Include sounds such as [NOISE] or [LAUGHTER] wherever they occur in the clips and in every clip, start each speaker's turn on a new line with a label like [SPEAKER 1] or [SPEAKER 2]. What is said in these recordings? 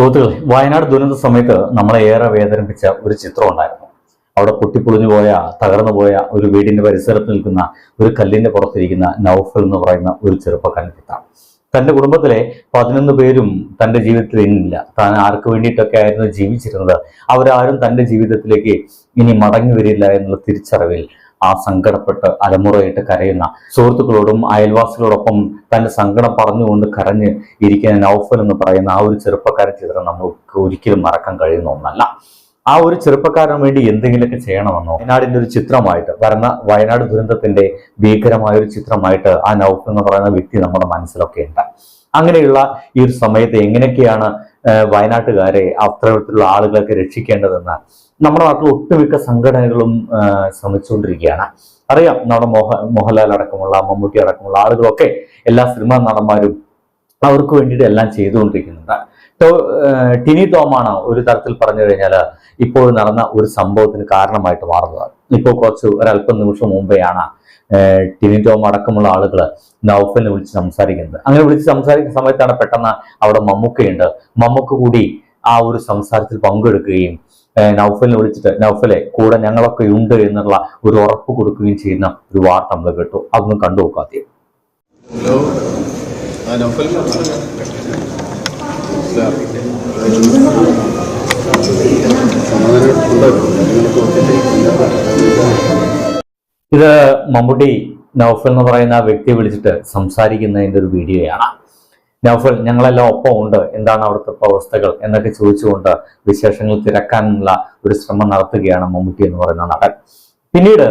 [SPEAKER 1] സുഹൃത്തുക്കളെ വയനാട് ദുരന്ത സമയത്ത് നമ്മളെ ഏറെ വേദനിപ്പിച്ച ഒരു ചിത്രം ഉണ്ടായിരുന്നു. അവിടെ പൊട്ടിപ്പൊളിഞ്ഞു പോയ തകർന്നു പോയ ഒരു വീടിന്റെ പരിസരത്ത് നിൽക്കുന്ന ഒരു കല്ലിന്റെ പുറത്തിരിക്കുന്ന നൌഫൽ എന്ന് പറയുന്ന ഒരു ചെറുപ്പക്കാരൻ ചിത്രം തന്റെ കുടുംബത്തിലെ പതിനൊന്ന് പേരും തന്റെ ജീവിതത്തിൽ ഇന്നില്ല. താൻ ആർക്ക് വേണ്ടിയിട്ടൊക്കെ ആയിരുന്നു ജീവിച്ചിരുന്നത്. അവരാരും തന്റെ ജീവിതത്തിലേക്ക് ഇനി മടങ്ങി വരില്ല എന്നുള്ള തിരിച്ചറിവിൽ ആ സങ്കടപ്പെട്ട് അലമുറയിട്ട് കരയുന്ന സുഹൃത്തുക്കളോടും അയൽവാസികളോടൊപ്പം തന്റെ സങ്കടം പറഞ്ഞുകൊണ്ട് കരഞ്ഞ് ഇരിക്കുന്ന നൗഫൽ എന്ന് പറയുന്ന ആ ഒരു ചെറുപ്പക്കാരൻ ചിത്രം നമുക്ക് ഒരിക്കലും മറക്കാൻ കഴിയുന്ന ഒന്നല്ല. ആ ഒരു ചെറുപ്പക്കാരന് വേണ്ടി എന്തെങ്കിലുമൊക്കെ ചെയ്യണമെന്നോ? വയനാടിന്റെ ഒരു ചിത്രമായിട്ട് വരുന്ന വയനാട് ദുരന്തത്തിന്റെ ഭീകരമായ ഒരു ചിത്രമായിട്ട് ആ നൗഫ് എന്ന് പറയുന്ന വ്യക്തി നമ്മുടെ മനസ്സിലൊക്കെ ഉണ്ട്. അങ്ങനെയുള്ള ഈ ഒരു സമയത്ത് എങ്ങനെയൊക്കെയാണ് വയനാട്ടുകാരെ അത്തരത്തിലുള്ള ആളുകളൊക്കെ രക്ഷിക്കേണ്ടതെന്ന് നമ്മുടെ നാട്ടിൽ ഒട്ടുമിക്ക സംഘടനകളും ശ്രമിച്ചുകൊണ്ടിരിക്കുകയാണ്. അറിയാം നമ്മുടെ മോഹ മോഹൻലാൽ അടക്കമുള്ള മമ്മൂട്ടി അടക്കമുള്ള ആളുകളൊക്കെ എല്ലാ സിനിമാ നടന്മാരും അവർക്ക് വേണ്ടിയിട്ട് എല്ലാം ചെയ്തുകൊണ്ടിരിക്കുന്നുണ്ട്. ടിനി ടോമാണ് ഒരു തരത്തിൽ പറഞ്ഞു കഴിഞ്ഞാൽ ഇപ്പോൾ നടന്ന ഒരു സംഭവത്തിന് കാരണമായിട്ട് മാറുന്നത് ഇപ്പോൾ കുറച്ച് ഒരല്പം നിമിഷം മുമ്പെയാണ് ടിനി തോമ അടക്കമുള്ള ആളുകൾ നൌഫലിനെ വിളിച്ച് സംസാരിക്കുന്നത്. അങ്ങനെ വിളിച്ച് സംസാരിക്കുന്ന സമയത്താണ് പെട്ടെന്ന് അവിടെ മമ്മൂക്കയുണ്ട്. മമ്മൂക്ക കൂടി ആ ഒരു സംസാരത്തിൽ പങ്കെടുക്കുകയും നൗഫലിനെ വിളിച്ചിട്ട് നൗഫലെ കൂടെ ഞങ്ങളൊക്കെ ഉണ്ട് എന്നുള്ള ഒരു ഉറപ്പ് കൊടുക്കുകയും ചെയ്യുന്ന ഒരു വാർത്ത നമ്മൾ കേട്ടു. അതൊന്നും കണ്ടു നോക്കാതെ. ഇത്. മമ്മൂട്ടി നൗഫൽ എന്ന് പറയുന്ന വ്യക്തിയെ വിളിച്ചിട്ട് സംസാരിക്കുന്നതിന്റെ ഒരു വീഡിയോയാണ്. നൗഫൽ ഞങ്ങളെല്ലാം ഒപ്പം ഉണ്ട് എന്താണ് അവിടുത്തെ അവസ്ഥകൾ എന്നൊക്കെ ചോദിച്ചുകൊണ്ട് വിശേഷങ്ങൾ തിരക്കാനുള്ള ഒരു ശ്രമം നടത്തുകയാണ് മമ്മൂട്ടി എന്ന് പറയുന്ന നടൻ. പിന്നീട്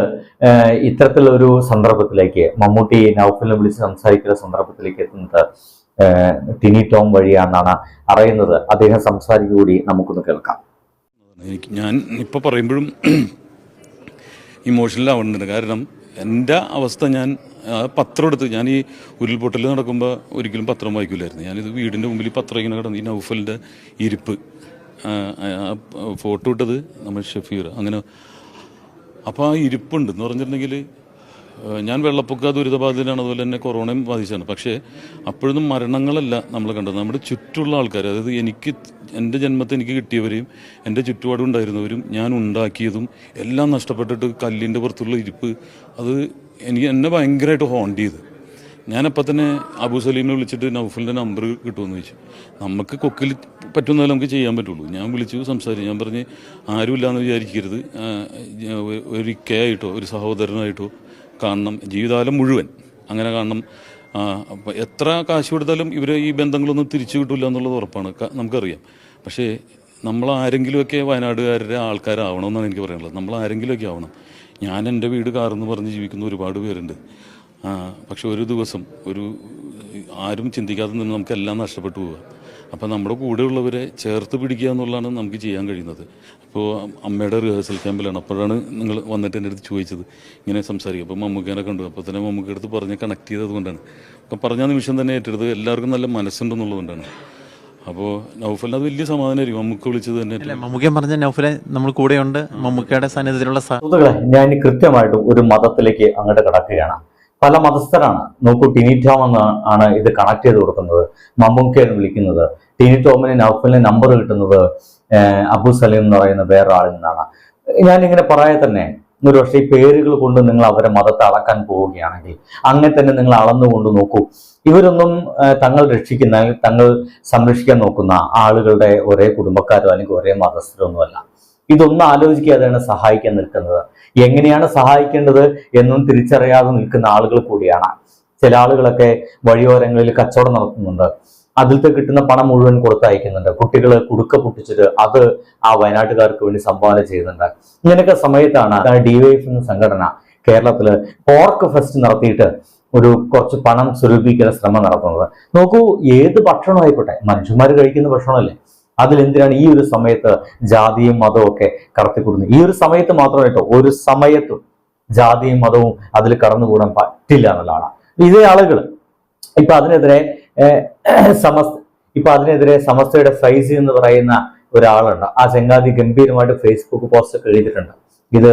[SPEAKER 1] ഇത്തരത്തിലൊരു സന്ദർഭത്തിലേക്ക് മമ്മൂട്ടി നൗഫലിനെ വിളിച്ച് സംസാരിക്കുന്ന സന്ദർഭത്തിലേക്ക് എത്തുന്നത് ടിനി ടോം വഴിയാണെന്നാണ് അറിയുന്നത്. അദ്ദേഹം സംസാരിക്കുക കൂടി നമുക്കൊന്ന് കേൾക്കാം.
[SPEAKER 2] ഞാൻ ഇപ്പോൾ പറയുമ്പോഴും [CLEARS THROAT] ഇമോഷണൽ ആവുന്നുണ്ട് കാരണം എന്റെ അവസ്ഥ ഞാൻ പത്രം എടുത്ത് ഞാൻ ഈ ഉരുൾപൊട്ടൽ നടക്കുമ്പോൾ ഒരിക്കലും പത്രം വായിക്കില്ലായിരുന്നു ഞാനിത് വീടിന്റെ മുമ്പിൽ പത്രം ഇങ്ങനെ കിടന്ന് ഈ നൗഫലിന്റെ ഇരിപ്പ് ഫോട്ടോ ഇട്ടത് നമ്മൾ ഷഫീർ. അങ്ങനെ അപ്പോൾ ആ ഇരിപ്പുണ്ട് എന്ന് പറഞ്ഞിട്ടുണ്ടെങ്കിൽ ഞാൻ വെള്ളപ്പൊക്ക ദുരിതബാധിതനാണ് അതുപോലെ തന്നെ കൊറോണയും ബാധിച്ചാണ് പക്ഷേ അപ്പോഴൊന്നും മരണങ്ങളല്ല നമ്മൾ കണ്ടത്. നമ്മുടെ ചുറ്റുള്ള ആൾക്കാർ അതായത് എനിക്ക് എന്റെ ജന്മത്തെ എനിക്ക് കിട്ടിയവരെയും എന്റെ ചുറ്റുപാടും ഉണ്ടായിരുന്നവരും ഞാൻ ഉണ്ടാക്കിയതും എല്ലാം നഷ്ടപ്പെട്ടിട്ട് കല്ലിന്റെ പുറത്തുള്ള ഇരിപ്പ് അത് എനിക്ക് എന്നെ ഭയങ്കരമായിട്ട് ഹോണ്ട് ചെയ്ത്. ഞാനപ്പോൾ തന്നെ അബു സലീമിനെ വിളിച്ചിട്ട് നൗഫലിന്റെ നമ്പർ കിട്ടുമെന്ന് ചോദിച്ചു. നമുക്ക് കൊക്കിൽ പറ്റുന്നതല്ല നമുക്ക് ചെയ്യാൻ പറ്റുള്ളൂ? ഞാൻ വിളിച്ചു സംസാരിച്ചു. ഞാൻ പറഞ്ഞ് ആരുമില്ലാന്ന് വിചാരിക്കരുത്. ഒരു കെ ഇക്കയായിട്ടോ ഒരു സഹോദരനായിട്ടോ കാണണം ജീവിതകാലം മുഴുവൻ. അങ്ങനെ കാണണം. എത്ര കാശ് കൊടുത്താലും ഇവർ ഈ ബന്ധങ്ങളൊന്നും തിരിച്ചു കിട്ടില്ല എന്നുള്ളത് ഉറപ്പാണ്. നമുക്കറിയാം. പക്ഷേ നമ്മൾ ആരെങ്കിലുമൊക്കെ വയനാടുകാരുടെ ആൾക്കാരാവണമെന്നാണ് എനിക്ക് പറയാനുള്ളത്. നമ്മൾ ആരെങ്കിലുമൊക്കെ ആവണം. ഞാൻ എന്റെ വീട് കാറെന്ന് പറഞ്ഞ് ജീവിക്കുന്ന ഒരുപാട് പേരുണ്ട്. പക്ഷെ ഒരു ദിവസം ഒരു ആരും ചിന്തിക്കാതെ നിന്ന് നമുക്കെല്ലാം നഷ്ടപ്പെട്ടു പോവുക. അപ്പോൾ നമ്മുടെ കൂടെയുള്ളവരെ ചേർത്ത് പിടിക്കുക എന്നുള്ളതാണ് നമുക്ക് ചെയ്യാൻ കഴിയുന്നത്. അപ്പോൾ അമ്മയുടെ റിഹേഴ്സൽ ക്യാമ്പിലാണ് അപ്പോഴാണ് നിങ്ങൾ വന്നിട്ട് എന്റെ അടുത്ത് ചോദിച്ചത്. ഇങ്ങനെ സംസാരിക്കും. അപ്പോൾ മമ്മൂക്കേനെ കണ്ടു. അപ്പോൾ തന്നെ മമ്മൂക്കയുടെ അടുത്ത് പറഞ്ഞ് കണക്ട് ചെയ്തത് കൊണ്ടാണ്. അപ്പം പറഞ്ഞ നിമിഷം തന്നെ ഏറ്റെടുത്ത് എല്ലാവർക്കും നല്ല മനസ്സുണ്ടെന്നുള്ളതുകൊണ്ടാണ് അപ്പോൾ നൗഫലിന് അത് വലിയ സമാധാനമായിരിക്കും. മമ്മൂക്ക വിളിച്ചത് തന്നെ
[SPEAKER 3] അല്ല മമ്മൂക്കൻ പറഞ്ഞ നൗഫലെ നമ്മൾ കൂടെയുണ്ട്. മമ്മൂക്കയുടെ സാന്നിധ്യത്തിലുള്ള
[SPEAKER 1] ഞാൻ കൃത്യമായിട്ടും ഒരു മതത്തിലേക്ക് അങ്ങോട്ട് കടക്കുകയാണ്. പല മതസ്ഥരാണ്. നോക്കൂ ടിനി ടോം എന്ന് ആണ് ഇത് കണക്ട് ചെയ്ത് കൊടുക്കുന്നത്. മമ്മൂക്കയാണ് വിളിക്കുന്നത്. ടിനി ടോമിന് നൗഫലിന് നമ്പർ കിട്ടുന്നത് അബു സലീം എന്ന് പറയുന്ന വേറെ ആളിൽ നിന്നാണ്. ഞാനിങ്ങനെ പറയാൻ തന്നെ ഒരു പക്ഷേ ഈ പേരുകൾ കൊണ്ട് നിങ്ങൾ അവരെ മതത്തെ അളക്കാൻ പോവുകയാണെങ്കിൽ അങ്ങനെ തന്നെ നിങ്ങൾ അളന്നുകൊണ്ട് നോക്കൂ. ഇവരൊന്നും തങ്ങൾ രക്ഷിക്കുന്ന തങ്ങൾ സംരക്ഷിക്കാൻ നോക്കുന്ന ആളുകളുടെ ഒരേ കുടുംബക്കാരോ അല്ലെങ്കിൽ ഒരേ മതസ്ഥരോ ഒന്നുമല്ല. ഇതൊന്നും ആലോചിക്കാതെയാണ് സഹായിക്കാൻ നിൽക്കുന്നത്. എങ്ങനെയാണ് സഹായിക്കേണ്ടത് എന്നും തിരിച്ചറിയാതെ നിൽക്കുന്ന ആളുകൾ കൂടിയാണ്. ചില ആളുകളൊക്കെ വഴിയോരങ്ങളിൽ കച്ചവടം നടത്തുന്നുണ്ട്. അതിലത്തെ കിട്ടുന്ന പണം മുഴുവൻ കൊടുത്തയക്കുന്നുണ്ട്. കുട്ടികൾ കുടുക്ക പൊട്ടിച്ചിട്ട് അത് ആ വയനാട്ടുകാർക്ക് വേണ്ടി സംഭാവന ചെയ്യുന്നുണ്ട്. ഇങ്ങനെയൊക്കെ സമയത്താണ് ഡിവൈഎഫ് എന്ന സംഘടന കേരളത്തിൽ പോർക്ക് ഫെസ്റ്റ് നടത്തിയിട്ട് ഒരു കുറച്ച് പണം സ്വരൂപിക്കുന്ന ശ്രമം നടത്തുന്നത്. നോക്കൂ ഏത് ഭക്ഷണമായിക്കോട്ടെ? മനുഷ്യന്മാർ കഴിക്കുന്ന ഭക്ഷണമല്ലേ? അതിലെന്തിനാണ് ഈ ഒരു സമയത്ത് ജാതിയും മതവും ഒക്കെ കടത്തിക്കൂടുന്നത്? ഈ ഒരു സമയത്ത് മാത്രമേ കേട്ടോ ഒരു സമയത്തും ജാതിയും മതവും അതിൽ കടന്നുകൂടാൻ പറ്റില്ല എന്നുള്ളതാണ്. ഇതേ ആളുകൾ ഇപ്പൊ അതിനെതിരെ സമസ് ഇപ്പൊ അതിനെതിരെ സമസ്തയുടെ ഫൈസി എന്ന് പറയുന്ന ഒരാളുണ്ട്. ആ ചങ്ങാതി ഗംഭീരമായിട്ട് ഫേസ്ബുക്ക് പോസ്റ്റ് എഴുതിയിട്ടുണ്ട്. ഇത്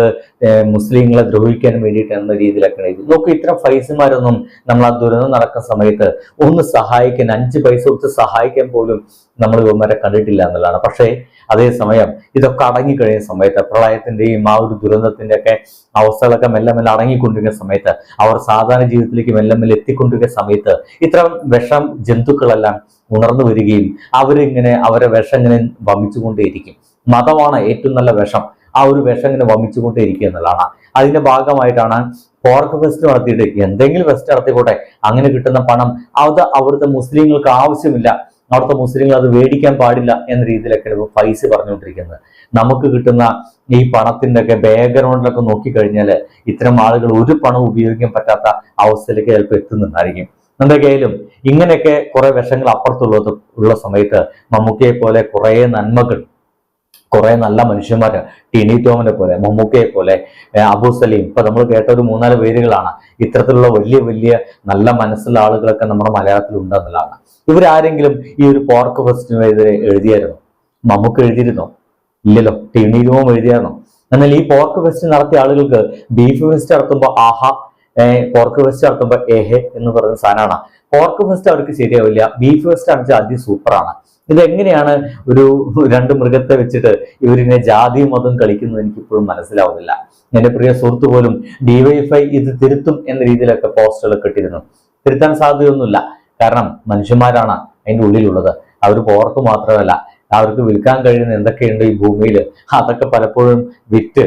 [SPEAKER 1] മുസ്ലിങ്ങളെ ദ്രോഹിക്കാൻ വേണ്ടിയിട്ട് എന്ന രീതിയിലൊക്കെ എഴുതി നോക്കൂ ഇത്തരം ഫൈസുമാരൊന്നും നമ്മൾ ആ ദുരന്തം നടക്കുന്ന സമയത്ത് ഒന്ന് സഹായിക്കാൻ അഞ്ച് പൈസ കൊടുത്ത് സഹായിക്കാൻ പോലും നമ്മൾ ഇവന്മാരെ കണ്ടിട്ടില്ല എന്നുള്ളതാണ്. പക്ഷേ അതേസമയം ഇതൊക്കെ അടങ്ങിക്കഴിയുന്ന സമയത്ത് പ്രളയത്തിന്റെയും ആ ഒരു ദുരന്തത്തിന്റെ ഒക്കെ അവസ്ഥകളൊക്കെ മെല്ലെ മെല്ലെ അടങ്ങിക്കൊണ്ടിരിക്കുന്ന സമയത്ത് അവർ സാധാരണ ജീവിതത്തിലേക്ക് മെല്ലെ മെല്ലെ എത്തിക്കൊണ്ടിരിക്കുന്ന സമയത്ത് ഇത്തരം വിഷം ജന്തുക്കളെല്ലാം ഉണർന്നു വരികയും അവരിങ്ങനെ അവരെ വിഷം ഇങ്ങനെ വമിച്ചുകൊണ്ടേയിരിക്കും. മതമാണ് ഏറ്റവും നല്ല വിഷം. ആ ഒരു വിഷം ഇങ്ങനെ വമിച്ചുകൊണ്ടേയിരിക്കുക എന്നുള്ളതാണ്. അതിന്റെ ഭാഗമായിട്ടാണ് പോർക്ക് ഫെസ്റ്റ് നടത്തിയിട്ട് എന്തെങ്കിലും ഫെസ്റ്റ് നടത്തിക്കോട്ടെ അങ്ങനെ കിട്ടുന്ന പണം അത് അവിടുത്തെ മുസ്ലിങ്ങൾക്ക് ആവശ്യമില്ല. അവിടുത്തെ മുസ്ലിങ്ങൾ അത് മേടിക്കാൻ പാടില്ല എന്ന രീതിയിലൊക്കെയാണ് ഇപ്പോൾ പൈസ പറഞ്ഞുകൊണ്ടിരിക്കുന്നത്. നമുക്ക് കിട്ടുന്ന ഈ പണത്തിന്റെ ഒക്കെ ബാക്ക്ഗ്രൗണ്ടിലൊക്കെ നോക്കിക്കഴിഞ്ഞാൽ ഇത്തരം ആളുകൾ ഒരു പണം ഉപയോഗിക്കാൻ പറ്റാത്ത അവസ്ഥയിലേക്ക് ചിലപ്പോൾ എത്തുന്നുണ്ടായിരിക്കും. എന്തൊക്കെയായാലും ഇങ്ങനെയൊക്കെ കുറെ വിഷങ്ങൾ അപ്പുറത്തുള്ളത് ഉള്ള സമയത്ത് മമ്മൂക്കയെ പോലെ കുറെ നന്മകൾ കുറെ നല്ല മനുഷ്യന്മാര് ടിനി തോമനെ പോലെ മമ്മൂക്കയെ പോലെ അബൂ സലീം. ഇപ്പൊ നമ്മൾ കേട്ട ഒരു മൂന്നാൽ പേരുകളാണ്. ഇത്തരത്തിലുള്ള വലിയ വലിയ നല്ല മനസ്സുള്ള ആളുകളൊക്കെ നമ്മുടെ മലയാളത്തിൽ ഉണ്ടെന്നുള്ളതാണ് ഇവരാരെങ്കിലും ഈ ഒരു പോർക്ക് ഫെസ്റ്റിനെതിരെ എഴുതിയായിരുന്നു? മമ്മൂക്ക എഴുതിയിരുന്നോ? ഇല്ലല്ലോ. ടിനി ടോം എഴുതിയായിരുന്നോ? എന്നാൽ ഈ പോർക്ക് ഫെസ്റ്റ് നടത്തിയ ആളുകൾക്ക് ബീഫ് ഫെസ്റ്റ് നടത്തുമ്പോൾ ആഹാ പോർക്ക് ഫെസ്റ്റ് നടത്തുമ്പോൾ എഹെ എന്ന് പറയുന്ന സാധനമാണ്. പോർക്ക് ഫസ്റ്റ് അവർക്ക് ശരിയാവില്ല. ബീഫ് ഫെസ്റ്റ് വെച്ചാൽ അതി സൂപ്പറാണ് ഇതെങ്ങനെയാണ് ഒരു രണ്ട് മൃഗത്തെ വെച്ചിട്ട് ഇവരിനെ ജാതി മതം കളിക്കുന്നത് എനിക്ക് ഇപ്പോഴും മനസ്സിലാവുന്നില്ല. എന്റെ പ്രിയ സുഹൃത്ത് പോലും ഡിവൈഫൈ ഇത് തിരുത്തും എന്ന രീതിയിലൊക്കെ പോസ്റ്ററുകളൊക്കെ ഇട്ടിരുന്നു. തിരുത്താൻ സാധ്യതയൊന്നുമില്ല. കാരണം മനുഷ്യന്മാരാണ് അതിന്റെ ഉള്ളിലുള്ളത്. അവർ പോർക്ക് മാത്രമല്ല അവർക്ക് വിൽക്കാൻ കഴിയുന്ന എന്തൊക്കെയുണ്ട് ഈ ഭൂമിയിൽ അതൊക്കെ പലപ്പോഴും വിറ്റ്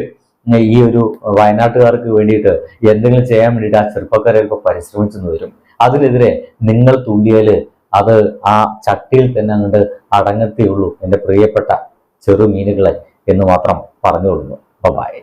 [SPEAKER 1] ഈ ഒരു വയനാട്ടുകാർക്ക് വേണ്ടിയിട്ട് എന്തെങ്കിലും ചെയ്യാൻ വേണ്ടിയിട്ട് ആ ചെറുപ്പക്കാരെ ഇപ്പോൾ പരിശ്രമിച്ചെന്ന് വരും. അതിനെതിരെ നിങ്ങൾ തുള്ളിയാൽ അത് ആ ചട്ടിയിൽ തന്നെ അങ്ങോട്ട് അടങ്ങത്തേ ഉള്ളൂ. എന്റെ പ്രിയപ്പെട്ട ചെറു മീനുകളെ എന്ന് മാത്രം പറഞ്ഞുകൊള്ളുന്നു. ബൈ